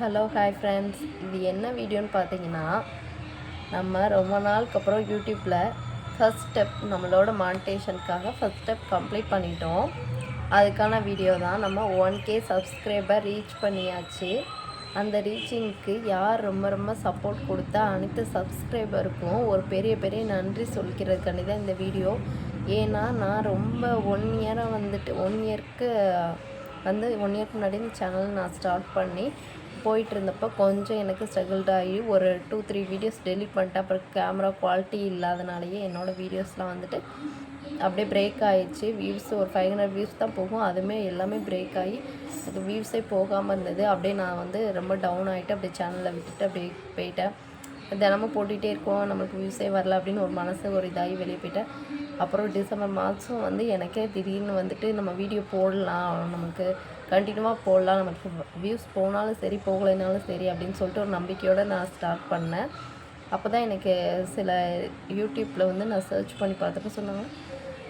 Hello hi friends இது என்ன வீடியோன்னு பார்த்தீங்கன்னா நம்ம ரொம்ப நாளுக்கு அப்புறம் யூடியூப்பில் ஃபஸ்ட் ஸ்டெப் நம்மளோட மானிட்டேஷனுக்காக ஃபஸ்ட் ஸ்டெப் கம்ப்ளீட் பண்ணிட்டோம். அதுக்கான வீடியோ தான் நம்ம ஒன் கே சப்ஸ்கிரைபர் ரீச் பண்ணியாச்சு. அந்த ரீச்சிங்க்கு யார் ரொம்ப ரொம்ப சப்போர்ட் கொடுத்தா அனைத்து சப்ஸ்கிரைபருக்கும் ஒரு பெரிய பெரிய நன்றி சொல்கிறதுக்காண்டி தான் இந்த வீடியோ ஏன்னா நான் ரொம்ப ஒன் இயராக வந்துட்டு ஒன் இயர்க்கு வந்து ஒன் இயர்க்கு முன்னாடி இந்த சேனல் நான் ஸ்டார்ட் பண்ணி போயிட்டு இருந்தப்போ கொஞ்சம் எனக்கு ஸ்ட்ரகிள்டாகி ஒரு டூ த்ரீ வீடியோஸ் டெலிட் பண்ணிட்டேன். அப்புறம் கேமரா குவாலிட்டி இல்லாதனாலேயே என்னோடய வீடியோஸ்லாம் வந்துட்டு அப்படியே பிரேக் ஆகிடுச்சு வியூஸ் ஒரு ஃபைவ் ஹண்ட்ரட் வியூஸ் தான் போகும். அதுவுமே எல்லாமே பிரேக் ஆகி அது வியூஸே போகாமல் இருந்தது. அப்படியே நான் வந்து ரொம்ப டவுன் ஆகிட்டு அப்படியே சேனலை விட்டுட்டு அப்படியே போயிட்டேன். தினமும் போட்டுகிட்டே இருக்கோம் நம்மளுக்கு வியூஸே வரல அப்படின்னு ஒரு மனசு ஒரு இதாகி வெளியே போயிட்டேன் அப்புறம் டிசம்பர் மாதம் வந்து எனக்கே திடீர்னு வந்துட்டு நம்ம வீடியோ போடலாம் நமக்கு கண்டினியூவாக போடலாம் நமக்கு வியூஸ் போனாலும் சரி போகலைனாலும் சரி அப்படின்னு சொல்லிட்டு ஒரு நம்பிக்கையோடு நான் ஸ்டார்ட் பண்ணேன். அப்போ தான் எனக்கு சில யூடியூப்பில் வந்து நான் சர்ச் பண்ணி பார்த்தப்ப சொன்னாங்க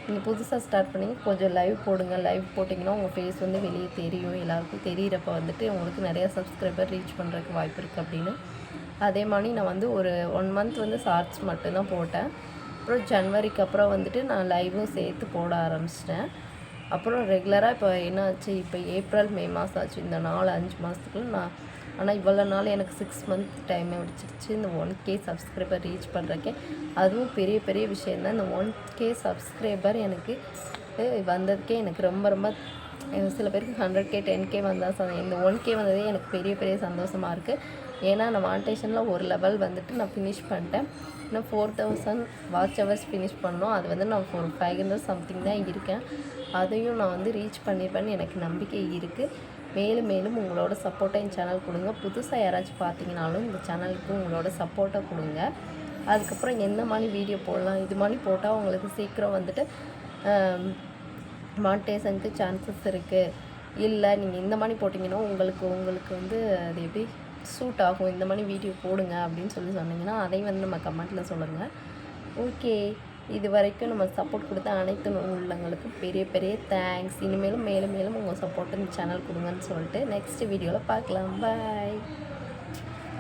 நீங்கள் புதுசாக ஸ்டார்ட் பண்ணி கொஞ்சம் லைவ் போடுங்க லைவ் போட்டிங்கன்னா உங்கள் ஃபேஸ் வந்து வெளியே தெரியும் எல்லாருக்கும் தெரியிறப்ப வந்துட்டு உங்களுக்கு நிறையா சப்ஸ்கிரைபர் ரீச் பண்ணுறதுக்கு வாய்ப்பு இருக்குது அப்படின்னு. அதே மாதிரி நான் வந்து ஒரு ஒன் மந்த் வந்து ஷார்ட்ஸ் மட்டும்தான் போட்டேன். அப்புறம் ஜனவரிக்கு அப்புறம் வந்துட்டு நான் லைவும் சேர்த்து போட ஆரம்பிச்சிட்டேன். அப்புறம் ரெகுலராக இப்போ என்னாச்சு இப்போ ஏப்ரல் மே மாதம் ஆச்சு. இந்த நாலு அஞ்சு மாதத்துக்குள்ள நான் ஆனால் இவ்வளோ நாள் எனக்கு சிக்ஸ் மந்த் டைம் முடிச்சிருச்சு. இந்த ஒன் கே சப்ஸ்கிரைபர் ரீச் பண்ணுறக்கே அதுவும் பெரிய பெரிய விஷயந்தான் இந்த ஒன் கே சப்ஸ்கிரைபர் எனக்கு வந்ததுக்கே எனக்கு ரொம்ப ரொம்ப சில பேருக்கு ஹண்ட்ரட் கே டென் கே வந்தால் இந்த ஒன் கே வந்ததே எனக்கு பெரிய பெரிய சந்தோஷமாக இருக்குது ஏன்னா நான் மானிட்டேஷனில் ஒரு லெவல் வந்துட்டு நான் ஃபினிஷ் பண்ணிட்டேன். இன்னும் four thousand watch hours finish பண்ணோம் அது வந்து நான் ஒரு ஃபைவ் ஹண்ட்ரட் சம்திங் தான் இருக்கேன். அதையும் நான் வந்து ரீச் பண்ணியிருப்பேன்னு எனக்கு நம்பிக்கை இருக்குது மேலும் மேலும் உங்களோட சப்போர்ட்டை என் சேனல் கொடுங்க. புதுசாக யாராச்சும் பார்த்தீங்கனாலும் இந்த சேனலுக்கு உங்களோட சப்போர்ட்டை கொடுங்க. அதுக்கப்புறம் என்ன மாதிரி வீடியோ போடலாம் இது மாதிரி போட்டால் உங்களுக்கு சீக்கிரம் வந்துட்டு மானிட்டேஷனுக்கு சான்சஸ் இருக்குது இல்லை நீங்கள் இந்த மாதிரி போட்டிங்கன்னா உங்களுக்கு உங்களுக்கு வந்து அது எப்படி சூட் ஆகும். இந்த மாதிரி வீடியோ போடுங்க அப்படின்னு சொல்லி சொன்னீங்கன்னா அதையும் வந்து நம்ம கமெண்ட்டில் சொல்லுங்கள் ஓகே இது வரைக்கும் நம்ம சப்போர்ட் கொடுத்த அனைத்து உள்ளவங்களுக்கும் பெரிய பெரிய தேங்க்ஸ் இனிமேலும் மேலும் மேலும் உங்கள் சப்போர்ட் இந்த சேனல் கொடுங்கன்னு சொல்லிட்டு நெக்ஸ்ட் வீடியோவில் பார்க்கலாம். பாய்